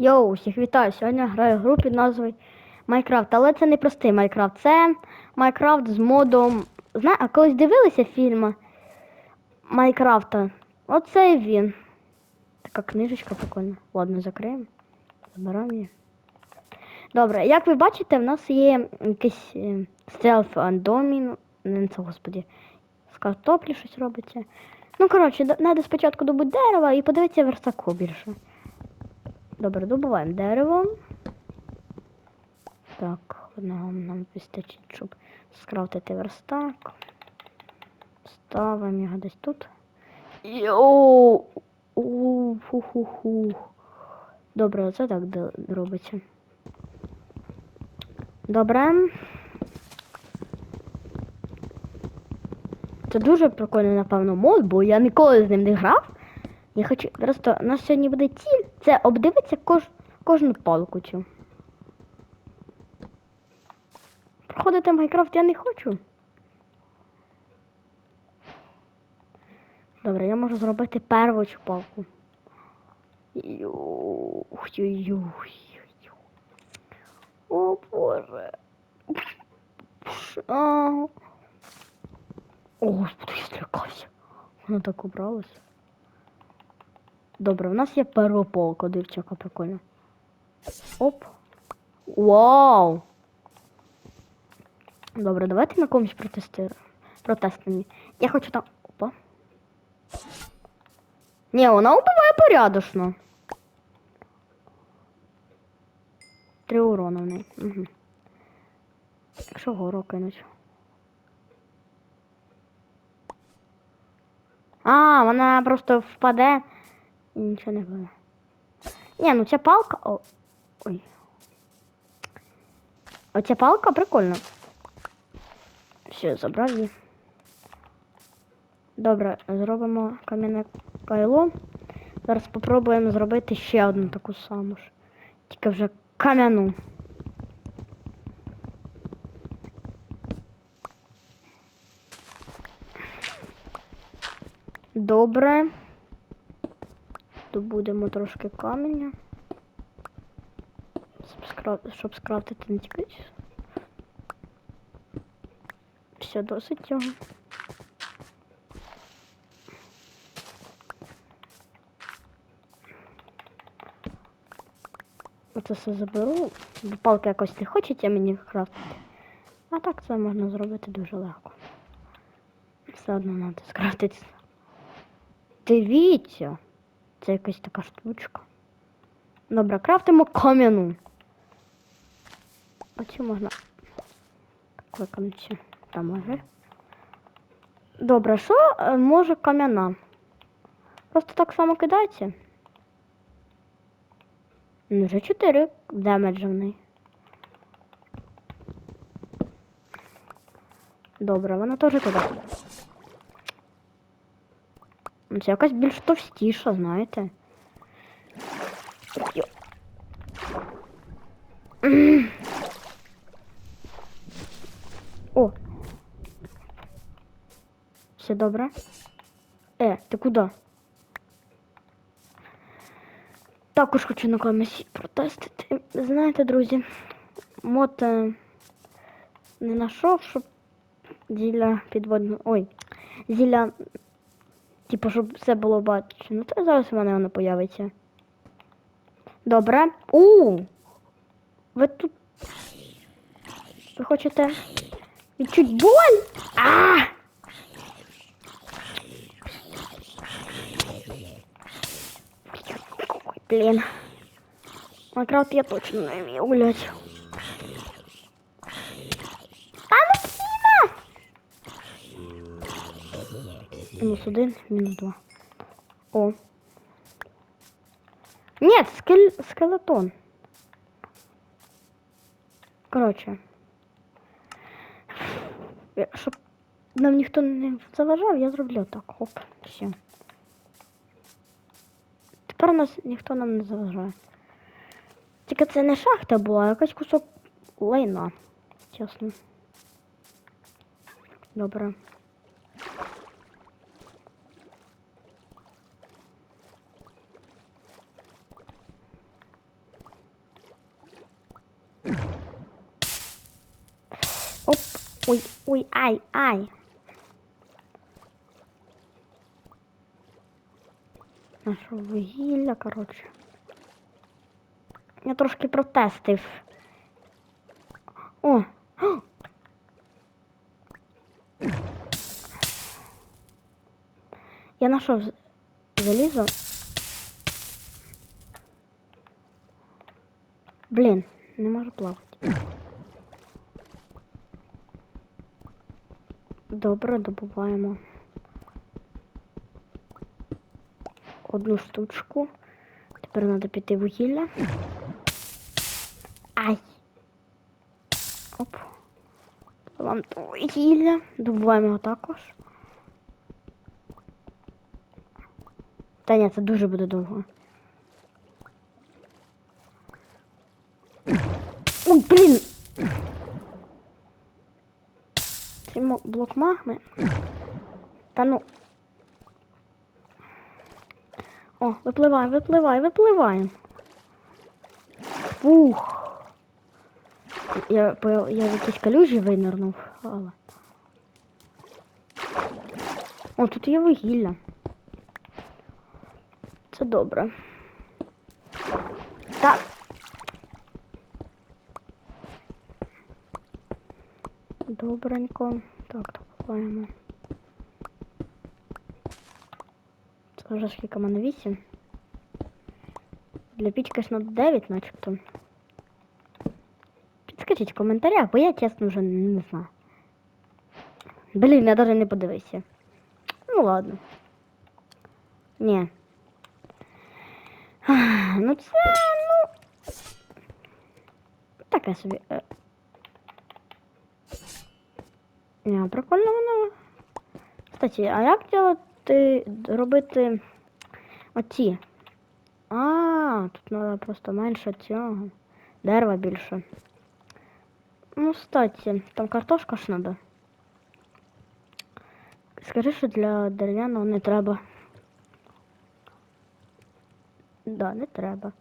Йоу, всіх вітаю! Сьогодні граю гру під назвою Майнкрафт. Але це не простий Майнкрафт, це Майнкрафт з модом. Зна... А колись дивилися фільми Майнкрафта? Оце він. Така книжечка прикольна. Ладно, закриємо. Забираємо її. Добре, як ви бачите, в нас є якийсь селф андомін. Не це, господі. З картоплі щось робиться. Ну, коротше, треба спочатку добути дерева і подивитися верстаку більше. Добре, добуваємо дерево. Так, одного нам вистачить, щоб скрафтити верстак. Ставимо його десь тут. Йоу! Фу-ху-ху. Добре, оце так робиться. Добре. Це дуже прикольний, напевно, мод, бо я ніколи з ним не грав. Я хочу. Просто у нас сьогодні буде ціль. Це обдивитися кож, кожну палку цю. Проходити Майнкрафт я не хочу. Добре, я можу зробити перву цю палку. О боже. О, господи, я злякався. Вона так убралась. Добре, у нас є перва полка, дивчака, прикольно. Оп. Вау! Добре, давайте на комусь протестуємо. Протестуємо. Я хочу там. Опа. Ні, вона убиває порядочно. Три урона в неї. Угу. Якщо гору кинуть. А, вона просто впаде і нічого не буде. Ні, ну ця палка. О... Ой. Оця палка прикольна. Все, забрав її. Добре, зробимо кам'яне кайло. Зараз спробуємо зробити ще одну таку саму ж. Тільки вже кам'яну. Добре. Добудемо трошки каменя. Щоб скрафтити тільки. Все, досить цього. Оце все заберу. Палки якось не хочеться мені крафтити. А так це можна зробити дуже легко. Все одно треба скрафтити. Дивіться. Це якась така штучка. Добре, крафтимо кам'яну. Оцю можна. Виконати. Там може. Добре, що е, може кам'яна? Просто так само кидається. Ну, вже 4 демеджа. Добре, вона теж туди. Це якась більш товстіша, знаєте. О. Все добре? Е, ти куди? Також хочу на комусь протестити. Знаєте, друзі, мод е, не знайшов, щоб зілля підводного. Ой, зілля Типу, щоб все було бачено. То зараз в мене воно появиться. Добре. У! Ви тут. Ви хочете відчуть боль? А! Блін. Майнкрафт я точно не вмію гулять. А ну Мінус один, мінус два. О. Нет, скель... скелетон. Коротше. Щоб нам ніхто не заважав, я зроблю так. Хоп, все. Тепер нас ніхто нам не заважає. Тільки це не шахта була, а якась кусок лайна. Чесно. Добре. Ой, ой, ай, ай. Наше вугілля, коротше. Я трошки протестив. О! О! Я знайшов з- залізо. Блін, не можу плавати. Добре, добуваємо одну штучку. Тепер треба піти вугілля. Ай! Оп. Вам вугілля. Добуваємо його також. Та ні, це дуже буде довго. О, блін! Цей мо- блок магми. Та ну. О, випливай, випливай, випливай. Фух. Я, я в якісь калюжі винирнув, але. О, тут є вугілля. Це добре. Так. Добренько. Так, добуваємо. Це вже скільки мене 8. Для пічки ж на 9 начебто. Підскажіть в коментарях, бо я чесно вже не знаю. Блін, я навіть не подивився. Ну ладно. Ні. Ну це, ну. Таке собі. Е. Ні, прикольно воно. Кстати, а як делати, робити оці? А, тут треба просто менше цього. Дерева більше. Ну, кстати, там картошка ж надо. Скажи, що для дерев'яного не треба. Да, не треба.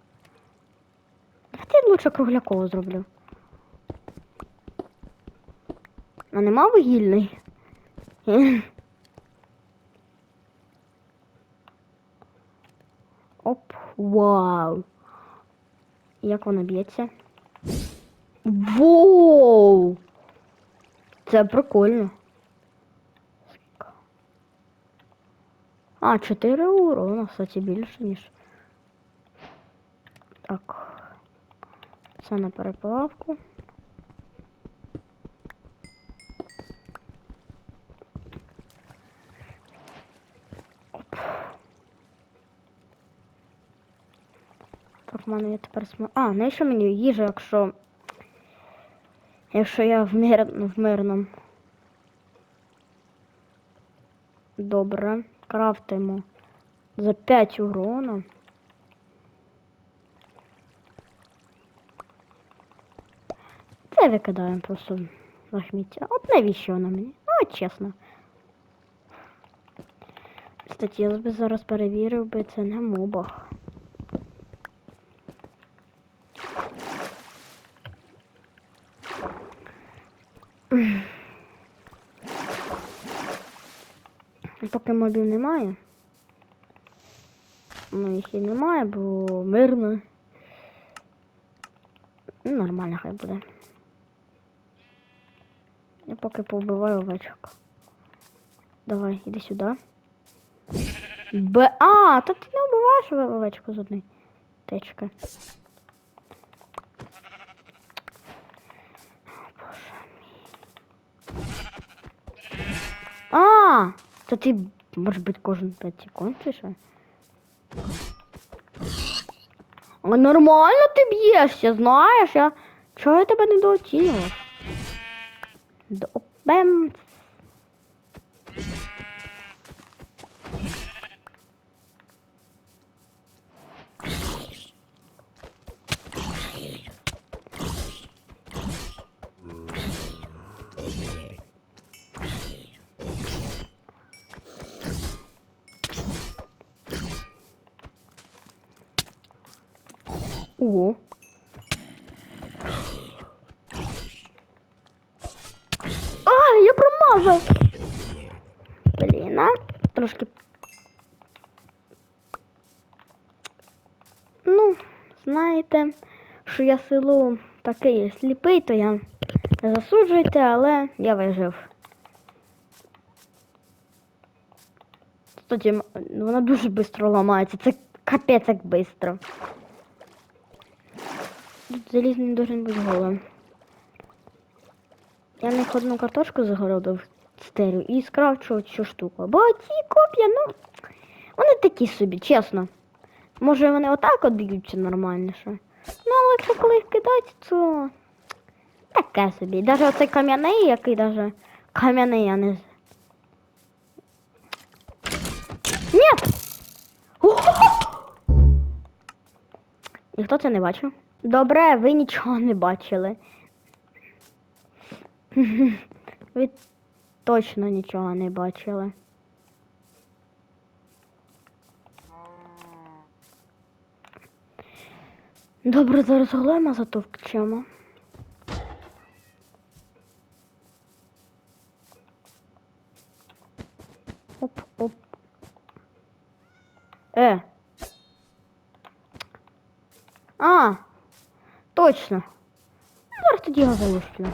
Давайте я лучше кругляково зроблю. А нема вугільний? Оп, вау. Як воно б'ється? Воу! Це прикольно. А, 4 урона, кстати, більше, ніж. Так. Це на переплавку. Так, в є тепер см... А, ну що мені їжа, якщо. Якщо я в, мир... в мирному. Добре. Крафтимо. За 5 урона. Це викидаємо просто на сміття. От навіщо вона мені? Ну, чесно. Кстати, я би зараз перевірив би це на мобах. Поки мобів немає. Ну, їх і немає, бо мирно. Ну, нормально хай буде. Я поки повбиваю овечок. Давай, іди сюди. Б. А, то ти не вбиваєш ов- овечку з одної течки. А, то ти може быть кожен 5 секунд чи? А нормально ти б'єшся, знаєш, я. Чого я тебе не дооцінював? Бем. О. А! Ого. Блін, а? Трошки. Ну, знаєте, що я село такий сліпий, то я не засуджуйте, але я вижив. Кстати, вона дуже швидко ламається. Це капець як швидко. Залізний должен бути голим. Я них одну картошку загородив стелю і скрафчу цю штуку. Бо ці коп'я, ну, вони такі собі, чесно. Може вони отак от б'ються нормальніше. Ну, але якщо коли їх кидати, то таке собі. Даже оцей кам'яний, який даже кам'яний, я не. Ні! Ніхто це не бачив? Добре, ви нічого не бачили. Ви точно нічого не бачили. Добре, зараз голема зато вчимо. Оп, оп. Е. А, точно. Зараз тоді його залишлю.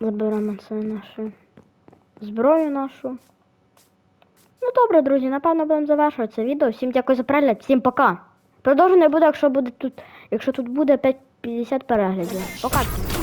Заберемо це нашу зброю нашу. Ну добре, друзі, напевно будемо завершувати це відео. Всім дякую за перегляд, всім пока. Продовження буде, якщо буде тут, якщо тут буде 5-50 переглядів. Пока. всім.